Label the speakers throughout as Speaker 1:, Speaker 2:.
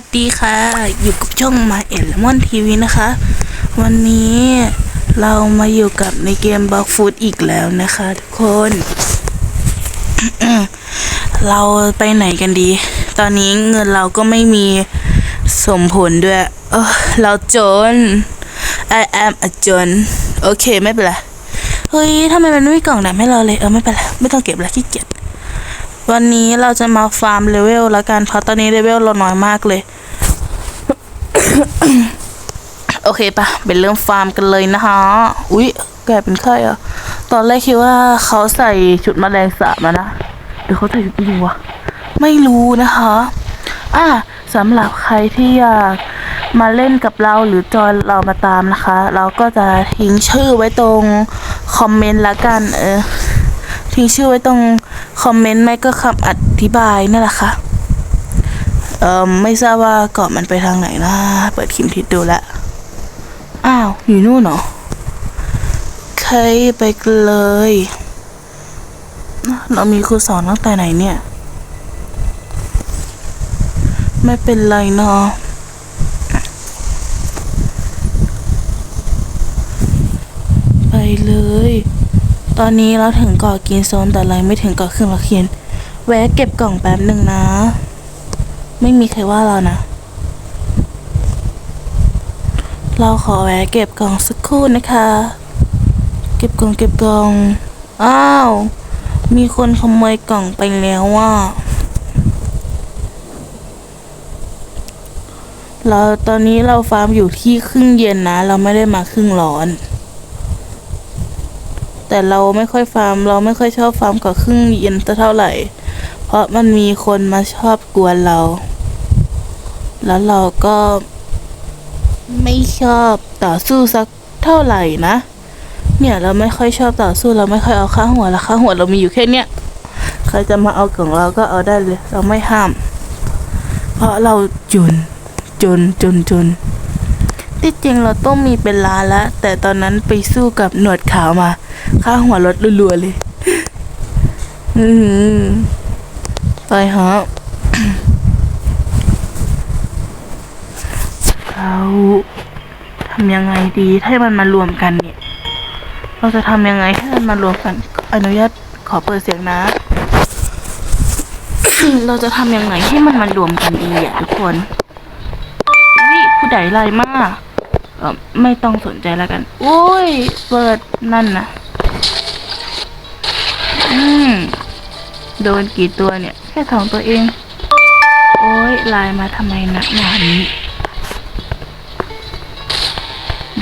Speaker 1: สดีค่ะ อยู่กับช่องมาเอ็นเลมอนทีวีนะคะ วันนี้เรามาอยู่กับในเกมบล็อกฟูดอีกแล้วนะคะทุกคน เราไปไหนกันดี ตอนนี้เงินเราก็ไม่มีสมผลด้วย เออเราจน I am a จน โอเคไม่เป็นไร เฮ้ยทำไมมันไม่มีกล่องดำให้เราเลย เออไม่เป็นไร ไม่ต้องเก็บแล้วขี้เกียจ วันนี้เราจะมาฟาร์มเลเวลแล้วกันเพราะตอนนี้เลเวลเราน้อยมากเลย โอเคปะเป็นเริ่มฟาร์มกันเลยนะคะอุ๊ยแกเป็นใครอะตอนแรกคิดว่าเขาใส่ชุดแมลงสาบมานะหรือเขาใส่ชุดนี้วะไม่รู้นะคะอะสำหรับใครที่อยากมาเล่นกับเราหรือจอยเรามาตามนะคะ เราก็จะทิ้งชื่อไว้ตรงคอมเมนต์ละกัน เออทิ้งชื่อไว้ตรง คอมเมนต์ไม่ก็คำอธิบายนั่นแหละค่ะเอ่อไม่ทราบว่าเกาะมันไปทางไหนนะเปิดคิมทิศดูแล้วอ้าวอยู่นู่นเหรอเคยไปกันเลย เรามีครูสอนตั้งแต่ไหนเนี่ย ไม่เป็นไรเนาะไปเลย ตอนนี้เราถึงเกาะกินโซนแต่เรไม่ถึงเกาะเครื่องละเคียนแวะเก็บกล่องแป๊บหนึ่งนะ ไม่มีใครว่าเรานะ เราขอแวะเก็บกล่องสักครู่นะคะ เก็บกล่องเก็บกล่อง อ้าว มีคนขโมยกล่องไปแล้วว่ะเราตอนนี้เราฟาร์มอยู่ที่ครึ่งเย็นนะ เราไม่ได้มาครึ่งร้อน แต่เราไม่ค่อยฟาร์ม เราไม่ค่อยชอบฟาร์มกับครึ่งเย็นเท่าไหร่ เพราะมันมีคนมาชอบกวนเรา แล้วเราก็ไม่ชอบต่อสู้สักเท่าไหร่นะ เนี่ยเราไม่ค่อยชอบต่อสู้เราไม่ค่อยเอาค่าหัวละค่าหัวเรามีอยู่แค่เนี้ยใครจะมาเอาของเราก็เอาได้เลย เราไม่ห้าม เพราะเราจนจนจนจน ที่จริงเราต้องมีเป็นล้านละแต่ตอนนั้นไปสู้กับหนวดขาวมาค่าหัวลดรัวๆเลยอือหือไปฮะเราทำยังไงดีให้มันมารวมกันเนี่ย เราจะทำยังไงให้มันมารวมกัน อนุญาตขอเปิดเสียงนะ เราจะทำยังไงให้มันมารวมกันดีอะทุกคนนี่ผู้ใดไล่มาก เออไม่ต้องสนใจแล้วกันโอ้ย เปิดนั่นนะอืมโดนกี่ตัวเนี่ย แค่สองตัวเอง โอ้ยลน์มาทำไมนักหนานี้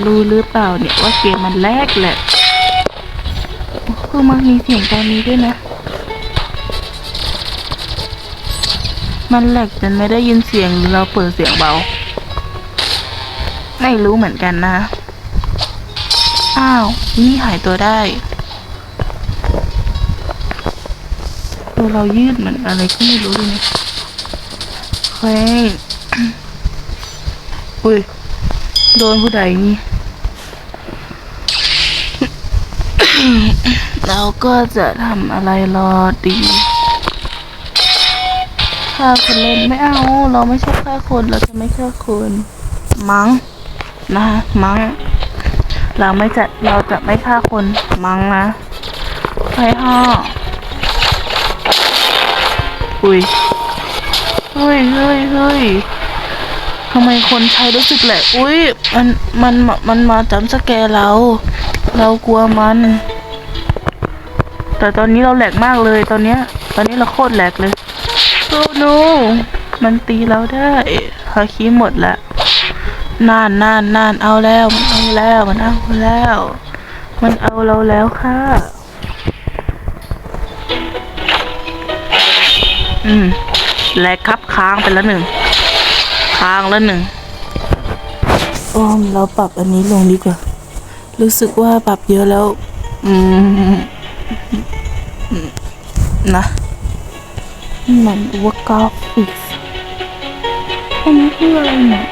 Speaker 1: รู้หรือเปล่าเนี่ยว่าเกมมันแรกแหละคือมันมีเสียงตอนนี้ด้วยนะ มันแหลกจนไม่ได้ยินเสียงหรือเราเปิดเสียงเบา ไม่รู้เหมือนกันนะ อ้าว นี่หายตัวได้ตัวเรายืดเหมือนอะไรก็ไม่รู้เลยนะเฮ้ย อุ้ย โดนผู้ใดนี่ เราก็จะทำอะไรรอดีฆ่าคนเล่นไม่เอา เราไม่ชอบฆ่าคน เราจะไม่ฆ่าคน มั้ง นะมั้งเราไม่จะเราจะไม่ฆ่าคนมั้งนะไปห่ออุ้ยเฮ้ยเฮ้ยเฮ้ยทำไมคนใช้รู้สึกแหละ อุ้ยมันมันมันมาจำสแกเรา เรากลัวมัน แต่ตอนนี้เราแหลกมากเลยตอนเนี้ย ตอนนี้เราโคตรแหลกเลยโอ้โนมันตีเราได้ฮาคิหมดละ นานนานนานเอาแล้ว มันเอาแล้วมันเอาแล้ว มันเอาเราแล้วค่ะ อืมแหลกครับค้างไปแล้วหนึ่งค้างแล้วหนึ่งอ้อมเราปรับอันนี้ลงดีกว่า รู้สึกว่าปรับเยอะแล้ว อืมอืมนะมันว่ากราฟิกอันนี้คืออะไรเนี่ย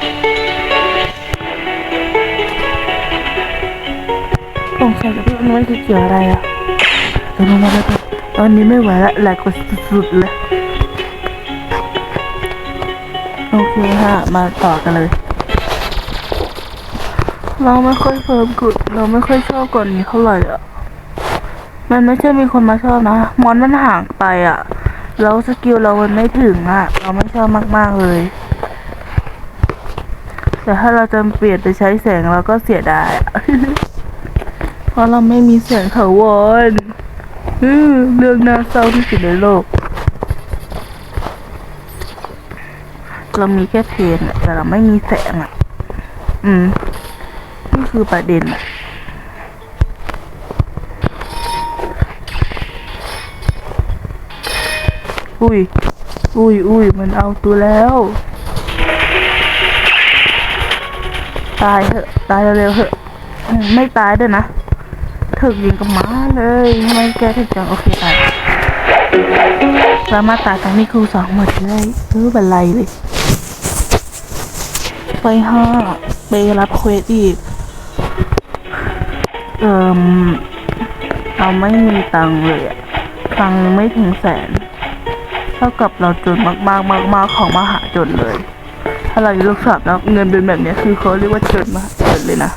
Speaker 1: สงสัยกับพี่น้อยคือเกี่ยวอะไรอะตอนนี้ไม่ไหวละหลกกว่าสุดๆเลยโอเคฮะมาต่อกันเลย เราไม่ค่อยเฟิร์มกดเราไม่ค่อยชอบก่อนนี้เท่าไหร่อะ มันไม่ใช่มีคนมาชอบนะ มอนมันห่างไปอะ แล้วสกิลเรามันไม่ถึงอะ เราไม่ชอบมากๆเลย แต่ถ้าเราจะเปลี่ยนไปใช้แสงเราก็เสียดาย ราะเราไม่มีแสงถาวรอือเรื่องน่าเศร้าที่สุดในโลก เรามีแค่เพลงแต่เราไม่มีแสงอะ อืม นี่คือประเด็นอะอุ้ย อุ้ย อุ้ย มันเอาตัวแล้ว ตายเถอะ ตายเร็วๆเถอะ ไม่ตายด้วยนะ ถึกยิงกับหมาเลยไม่แกถึงจังโอเคตายแล้วมาตายตรงนี้คือสองหมดเลยเออบันไลเลยไปห้าไปรับเควสอีก เอ่มเราไม่มีตังเลยอะตังไม่ถึงแสน เท่ากับเราจนมากมากมากมากๆของมหาจนเลย ถ้าเราอยู่ลูกสาวแล้วเงินเป็นแบบนี้คือเขาเรียกว่าจนมหาจนเลยนะ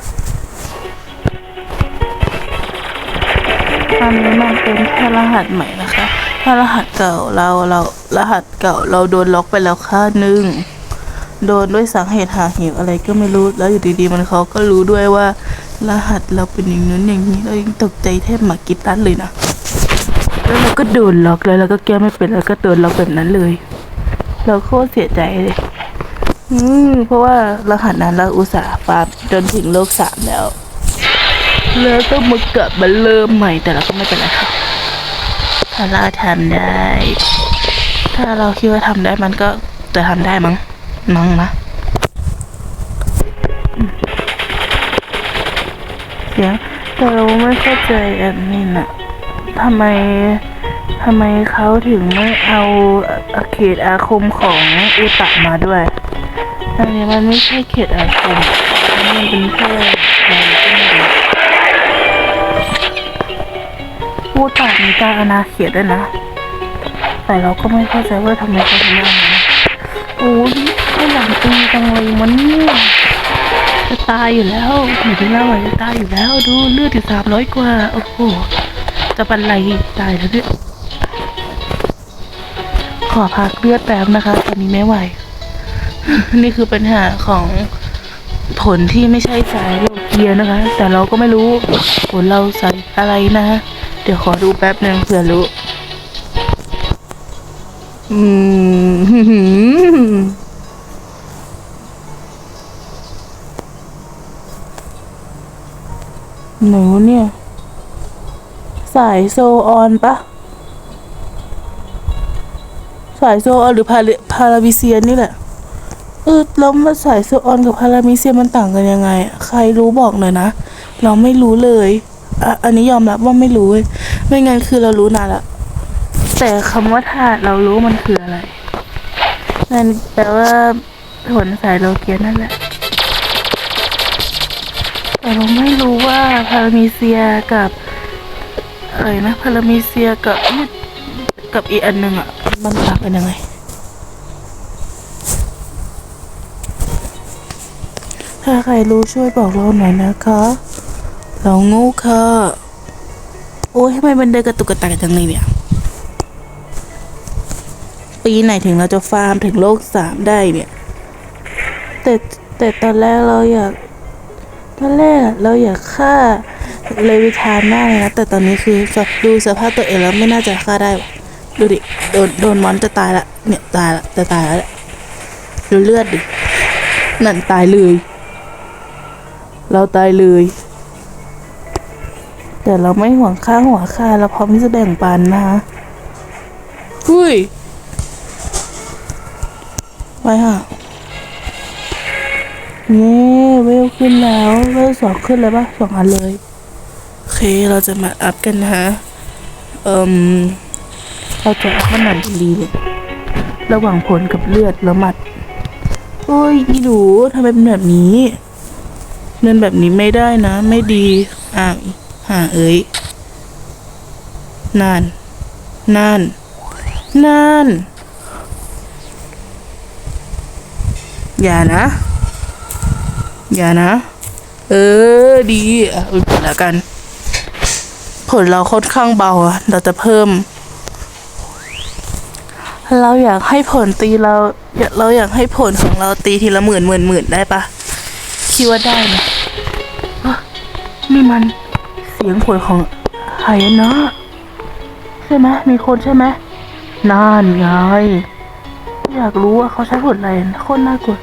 Speaker 1: อันนี้มันเป็นแค่รหัสใหม่นะคะ ถ้ารหัสเก่าเราเรารหัสเก่าเราโดนล็อกไปแล้วค่าหนึ่งโดนด้วยสาเหตุหาเหวอะไรก็ไม่รู้แล้วอยู่ดีๆ มันเขาก็รู้ด้วยว่า รหัสเราเป็นอย่างนั้นอย่างนี้เรายังตกใจแทบหมากิตันเลยนะแล้วเราก็โดนล็อกแล้วเราก็แก้ไม่เป็นแล้วก็โดนล็อกแบบนั้นเลย เราโคตรเสียใจเลย อืมเพราะว่ารหัสนั้นเราอุตส่าห์ฟาร์มจนถึงโลกสามแล้ว แล้วก็มากลับมาเริ่มใหม่แต่เราก็ไม่เป็นไรค่ะถ้าเราทำได้ ถ้าเราคิดว่าทำได้มันก็จะทำได้มั้งมั้งนะเสียงแต่เราไม่เข้าใจอันนี้นะทำไมทำไมเขาถึงไม่เอาอาเขตอาคมของอุตะมาด้วย อันนี้มันไม่ใช่เขตอาคม มันเป็นแค่อะไรก็ไม่รู้ อุตะมีการอาณาเขตด้วยนะ แต่เราก็ไม่เข้าใจว่าทำไมเขาถึงม่เอาโอ้ยไม่หลังตีจังเลยมันเนี่ยจะตายอยู่แล้วหนูถึงแล้วว่าจะตายอยู่แล้วดูเลือดถึงสามร้อยกว่า โอ้โห จะบรรลัยตายแล้วเนี่ยขอพักเลือดแป๊บนะคะ ตอนนี้ไม่ไหว นี่คือปัญหาของผลที่ไม่ใช่สายโลเกียนะคะ แต่เราก็ไม่รู้ผลเราใส่อะไรนะ เดี๋ยวขอดูแป๊บหนึ่งเผื่อรู้ อืมหนูเนี่ย สายโซออนปะสายโซออนหรือพาราพารามิเซียนนี่แหละเออแล้วมาสายโซออนกับพารามิเซียนมันต่างกันยังไง ใครรู้บอกหน่อยนะ เราไม่รู้เลย อันนี้ยอมรับว่าไม่รู้เว้ยไม่งั้นคือเรารู้นานละแต่คำว่าธาตุเรารู้มันคืออะไรนั่นแปลว่าผลสายโลเกียนนั่นแหละแต่เราไม่รู้ว่าพารามิเซียกับอะไรนะพารามิเซียกับกับอีกอันหนึ่งอะมันต่างกันยังไงถ้าใครรู้ช่วยบอกเราหน่อยนะคะ เราโงูค่ะโอ้ยทำไมมันเดินกระตุกกระตากจังเลยเนี่ย ปีไหนถึงเราจะฟาร์มถึงโลกสามได้เนี่ย แต่แต่ตอนแรกเราอยากตอนแรกเราอยากฆ่าเลวิทานมากเลยนะ แต่ตอนนี้คือดูสภาพตัวเองแล้วไม่น่าจะฆ่าได้ดูดิ โดนโดนมอนจะตายละ เนี่ยตายละจะตายแล้วแหละดูเลือดดิ นั่นตายเลย เราตายเลย แต่เราไม่ห่วงค่าหัวค่าเราพร้อมที่จะแบ่งปันนะคะอุ้ยไปฮะเย้เวลขึ้นแล้วเวลสองขึ้นเลยปะสองอันเลยโอเคเราจะมาอัพกันนะฮะเอ่มเราจะอัพมันไหนดีเนี่ยระหว่างผลกับเลือดแล้วหมัดโอ้ยอีหนูทำไมเป็นแบบนี้ เดินแบบนี้ไม่ได้นะ ไม่ดีอ่าว หาเอ้ยนานนานนานอย่านะ อย่านะ เออ ดีอะอุ๊ยแล้วกัน ผลเราค่อนข้างเบาอะเราจะเพิ่ม เราอยากให้ผลตีเรา เราอยากให้ผลของเราตีทีละหมื่นหมื่นหมื่นได้ปะคิดว่าได้ไหมอะนี่มัน สียงผลของไฮนะใช่ไหมมีคนใช่ไหมนั่นไงอยากรู้ว่าเขาใช้ผลอะไรโคตรน่ากลัว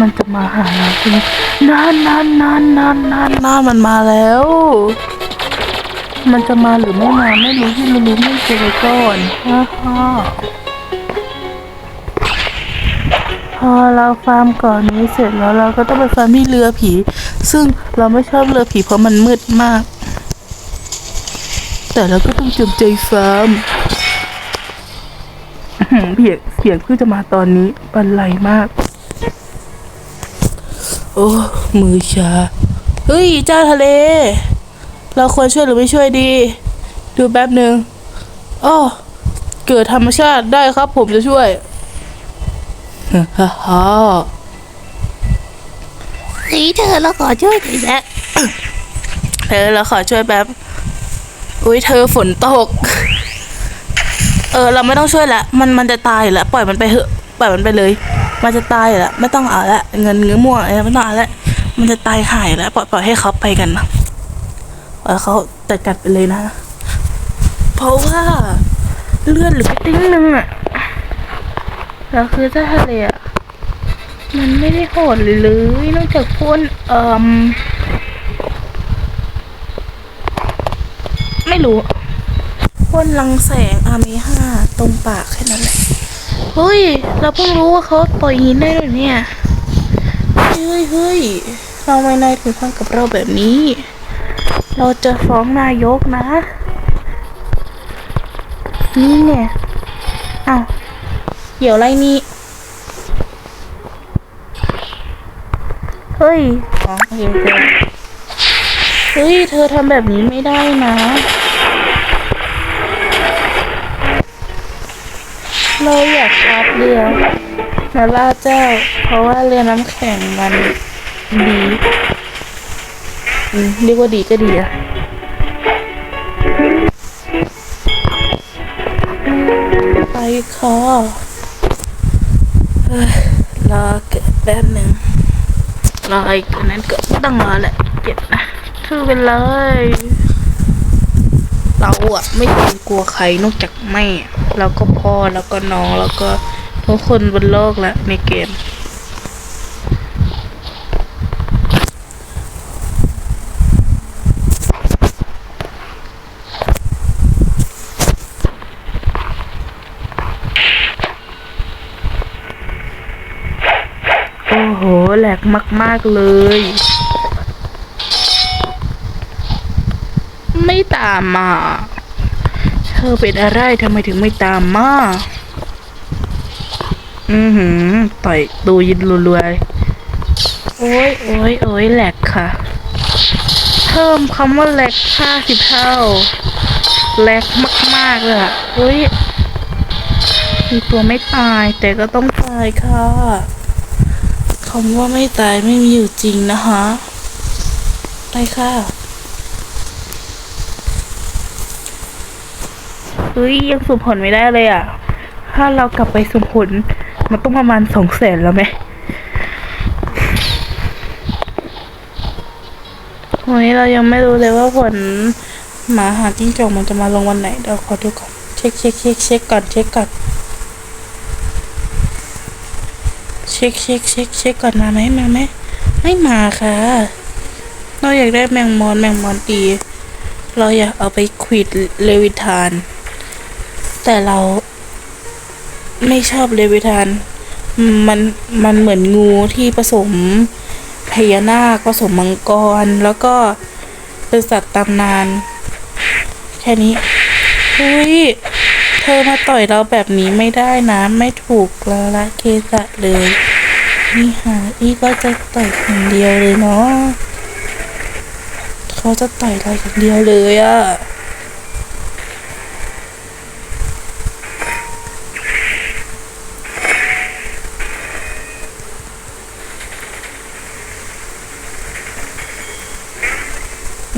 Speaker 1: มันจะมาหาเราใช่ไหมนานนานนานนานนานนานมันมาแล้ว มันจะมาหรือไม่มาไม่รู้ที่รู้รู้ไม่เจอก่อนฮ่าฮ่าพอเราฟาร์มก่อนนี้เสร็จแล้วเราก็ต้องไปฟาร์มที่เรือผี ซึ่งเราไม่ชอบเรือผีเพราะมันมืดมาก แต่เราก็ต้องจำใจฟาร์มอื้อหือเสียงเสียงเพิ่งจะมาตอนนี้บันไลมาก โอ้ มือชา เฮ้ย เจ้าทะเล เราควรช่วยหรือไม่ช่วยดี ดูแป๊บหนึ่งอ้อเกิดธรรมชาติได้ครับผมจะช่วยฮ่าฮ่า
Speaker 2: นี่เธอเราขอช่วยหน่อยนะ
Speaker 1: เธอเราขอช่วยแป๊บ อุ้ยเธอฝนตก เออ เราไม่ต้องช่วยละมันมันจะตายแล้วปล่อยมันไปเถอะปล่อยมันไปเลย มันจะตายแล้วไม่ต้องเอาละเงินเงื้อม่วงอะไรไม่ต้องเอาละมันจะตายหายแล้วปล่อยปล่อยให้เขาไปกันนะปล่อยเขาจัดการไปเลยนะ เพราะว่าเลือนหรือไปติ้งนึงอะแล้วคือเจ้าทะเลอะมันไม่ได้โหดเลยเลยนอกจากพ่นเอ่ม ไม่รู้พ่นรังแสงอาเมห้าตรงปากแค่นั้นแหละเฮ้ย เราเพิ่งรู้ว่าเขาปล่อยหินได้ด้วยเนี่ยเฮ้ยเฮ้ยเราไม่นายถึงทำกับเราแบบนี้ เราจะฟ้องนายกนะ นี่เนี่ยอ้าวเกี่ยวอะไรนี่เฮ้ยอ๋อโอเคโอเคเฮ้ย เธอทำแบบนี้ไม่ได้นะ เราอยากขับเรือมาล่าเจ้า เพราะว่าเรือน้ำแข็งมันดีเรียกว่าดีก็ดีอะไปค่ะเอ้ยรอเกิดแป๊บหนึ่งรออีกนั้นก็ต้องรอแหละเก็บนะคือเป็นเลย เราอะไม่เคยกลัวใครนอกจากแม่ แล้วก็พ่อแล้วก็น้องแล้วก็ทุกคนบนโลกแล้วในเกม โอ้โห แหลกมาก ๆ เลย ไม่ตามมา เธอเป็นอะไรทำไมถึงไม่ตามมา อือหือ ต่อยตูยินรัวๆ โอ้ยโอ้ยโอ้ยแหลกค่ะ เพิ่มคำว่าแหลกห้าสิบเท่าแหลกมากๆเลยอะเฮ้ย มีตัวไม่ตายแต่ก็ต้องตายค่ะคำว่าไม่ตายไม่มีอยู่จริงนะคะ ไปค่ะ เฮ้ยยังสุ่มผลไม่ได้เลยอะ ถ้าเรากลับไปสุ่มผล มันต้องประมาณสองแสนแล้วไหมวันนี้เรายังไม่รู้เลยว่าผลหมาหาจิ้งจอกมันจะมาลงวันไหนเดี๋ยวขอดูก่อนเช็คเช็คเช็คเช็คก่อนเช็คก่อนเช็คเช็คเช็คเช็คก่อนมาไหมมาไหมไม่มาค่ะ เราอยากได้แมงมอนแมงมอนตี เราอยากเอาไปควิดเลวิทาน แต่เราไม่ชอบเลวิทาน มันมันเหมือนงูที่ผสมพญานาคผสมมังกร แล้วก็เป็นสัตว์ตำนาน แค่นี้เฮ้ยเธอมาต่อยเราแบบนี้ไม่ได้นะ ไม่ถูกแล้วละเคสะเลย นี่หาอีก็จะต่อยอย่างเดียวเลยเนาะเขาจะต่อยเราอย่างเดียวเลยอะ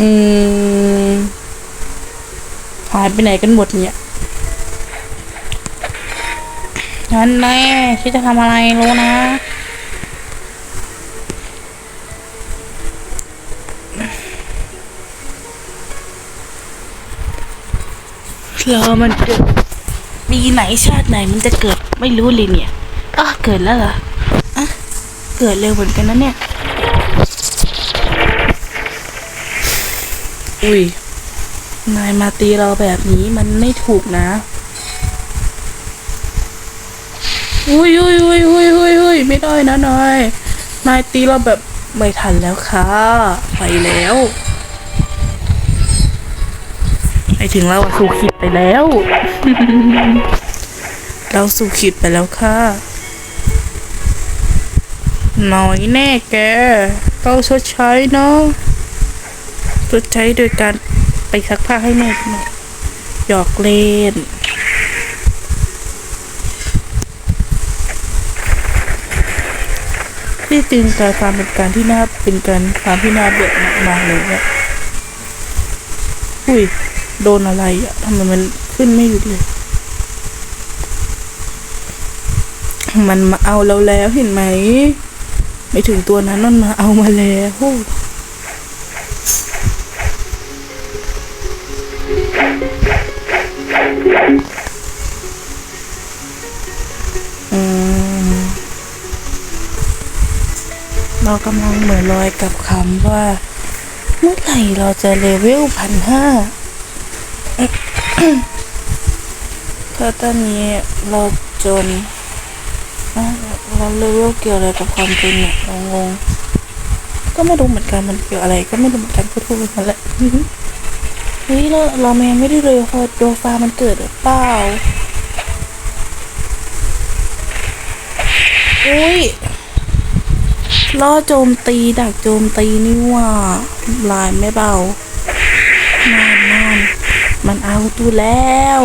Speaker 1: อืมหายไปไหนกันหมดเนี่ยนั่นแน่คิดจะทำอะไรรู้นะรอมันเกิดปีไหนชาติไหนมันจะเกิดไม่รู้เลยเนี่ยอะเกิดแล้วเหรออะเกิดเร็วเหมือนกันนะเนี่ย อุ้ย นายมาตีเราแบบนี้มันไม่ถูกนะ อุ้ยอุ้ยอุ้ยอุ้ยอุ้ยอุ้ยไม่ได้นะนาย นายตีเราแบบไม่ทันแล้วค่ะ ไปแล้วไปถึงเราสู่ขิดไปแล้ว เราสู่ขิดไปแล้วค่ะน้อยแน่แก ต้องชดใช้เนาะ ชดใช้โดยการไปซักผ้าให้แม่หน่อยหยอกเล่นที่จริงการฟาร์มเป็นการที่น่าเป็นการฟาร์มที่น่าเบื่อมากๆเลยเนี่ยอุ้ยโดนอะไรอะทำไมมันขึ้นไม่หยุดเลย มันมาเอาเราแล้วเห็นไหม ไม่ถึงตัวนั้นมันมาเอามาแล้ว กำลังเหมือนลอยกับคำว่า เมื่อไหร่เราจะเลเวลพันห้าเพราะตอนนี้เราจนเราเลเวลเกี่ยวอะไรกับความจนเนี่ยเรางงก็ไม่รู้เหมือนกันมันเกี่ยวอะไร ก็ไม่รู้เหมือนกันพูดพูดไปหมดแหละอือหือเฮ้ยเราเราแมนไม่ได้เลยพอโดฟามันเกิดหรือเปล่าอุ้ย ล่อโจมตี ดักโจมตีนี่ว่าลายไม่เบานานนานมันเอาตูแล้ว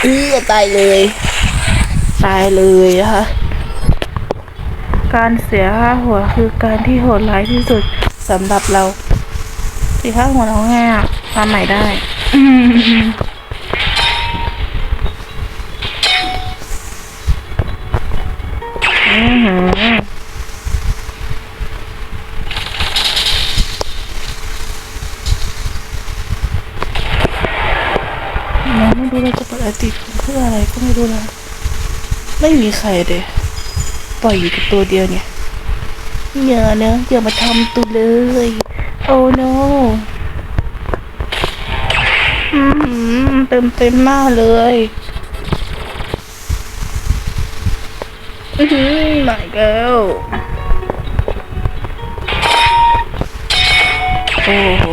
Speaker 1: เออตายเลย ตายเลยนะคะการเสียค่าหัวคือการที่โหดร้ายที่สุดสำหรับเราสียค่าหัวเราไงอะทำใหม่ได้ ใครเลยปล่อยอยู่กับตัวเดียวเนี่ยอย่านะอย่ามาทำตัวเลยโอ้ no เต็มเต็มหน้าเลยอือหือไหนเกลโอ้โห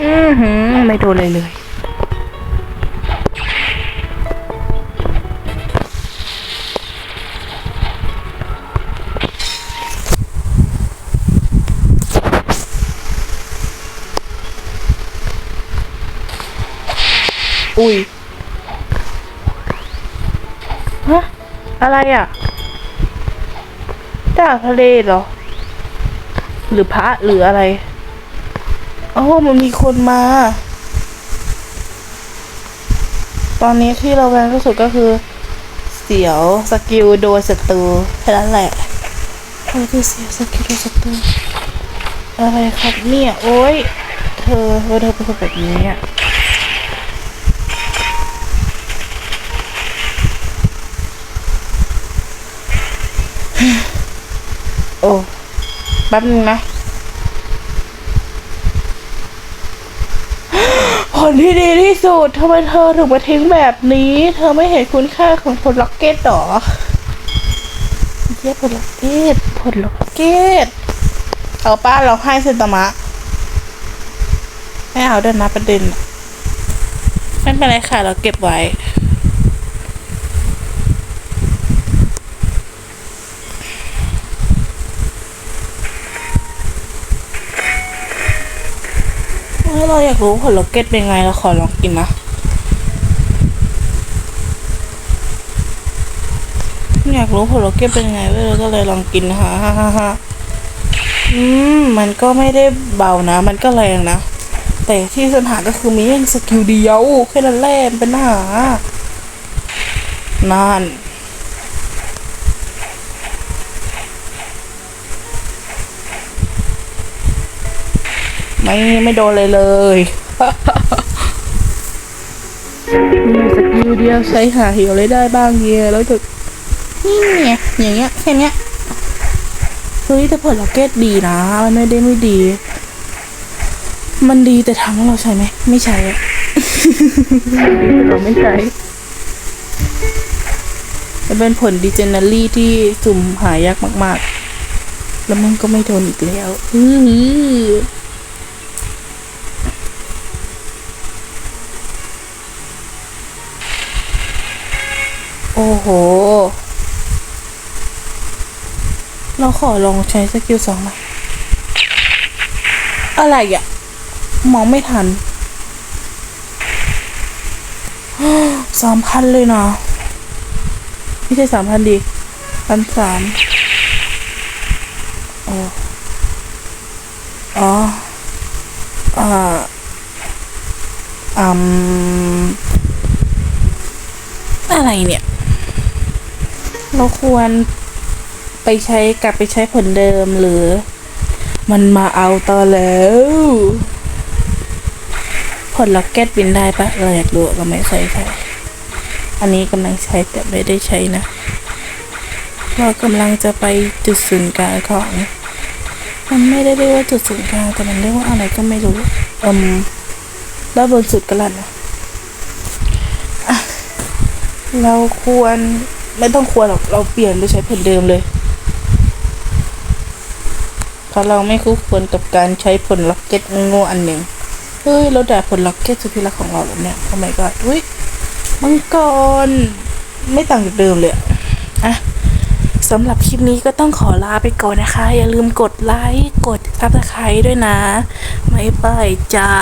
Speaker 1: อือหือ ไม่โดนเลยเลย อะไรอะจากทะเลเหรอ หรือพระหรืออะไรโอ้มันมีคนมา ตอนนี้ที่เราแวงที่สุดก็คือ เสียวสกิลโดนศัตรูแค่นั้นแหละโอ้ยคือเสียวสกิลโดนศัตรูอะไรครับเนี่ย โอ้ยเธอเธอเธอเป็นคนแบบนี้อะ แป๊บนึงนะผลที่ดีที่สุดทำไมเธอถึงมาทิ้งแบบนี้ เธอไม่เห็นคุณค่าของผลล็อกเก็ตหรอเย้ผลล็อกเก็ตผลล็อกเก็ตเอาป้าเราให้เซนตามะไม่เอาด้วยนะประเด็นไม่เป็นไรค่ะ เราเก็บไว้ ถ้าเราอยากรู้ผลล็อกเก็ตเป็นไงเราขอลองกินนะอยากรู้ผลล็อกเก็ตเป็นยังไงเว้ยก็เลยลองกินฮะฮ่าฮ่าฮ่าอืมมันก็ไม่ได้เบานะ มันก็แรงนะ แต่ที่ปัญหาก็คือมีแค่สกิลเดียวแค่นั้นแหละมันเป็นปัญหานาน ไม่ไม่โดนเลยเลยมีสกิลเดียวใช้หาเหวเลยได้บ้างเงี้ยแล้วถึกนี่ไงอย่างเงี้ยแค่เนี้ยเฮ้ยแต่ผลล็อกเก็ตดีนะมันไม่ได้ไม่ดี มันดีแต่ถามว่าเราใช้ไหมไม่ใช้อะเราไม่ใช้มันเป็นผลดีเจเนอรี่ที่สุ่มหายากมาก ๆ แล้วมันก็ไม่โดนอีกแล้ว อื้อ เราขอลองใช้สกิลสองหน่อยอะไรอะ มองไม่ทันสามพันเลยเนาะไม่ใช่สามพันดิพันสามโอ้อ๋ออ่าอืมอะไรเนี่ย เราควรไปใช้กลับไปใช้ผลเดิมหรือ มันมาเอาต่อแล้ว ผลล็อกเก็ตบินได้ปะเราอยากรู้เราไม่ใช้ใช่อันนี้กำลังใช้แต่ไม่ได้ใช้นะ เรากำลังจะไปจุดศูนย์กลางของ มันไม่ได้เรียกว่าจุดศูนย์กลางแต่มันเรียกว่าอะไรก็ไม่รู้อืมด้านบนสุดกันละนอะเราควร ไม่ต้องควรหรอกเราเปลี่ยนไปใช้แผลเดิมเลยเพราะเราไม่คู่ควรกับการใช้ผลล็อกเก็ตโง่อันหนึ่งเฮ้ยเราด่าผลล็อกเก็ตสุดที่รักของเราแล้วเนี่ยทำไมก็อุ้ยมังกรไม่ต่างจากเดิมเลยอะอะสำหรับคลิปนี้ก็ต้องขอลาไปก่อนนะคะ อย่าลืมกดไลค์ กดซับสไครต์ด้วยนะ ไม่ไปจ้า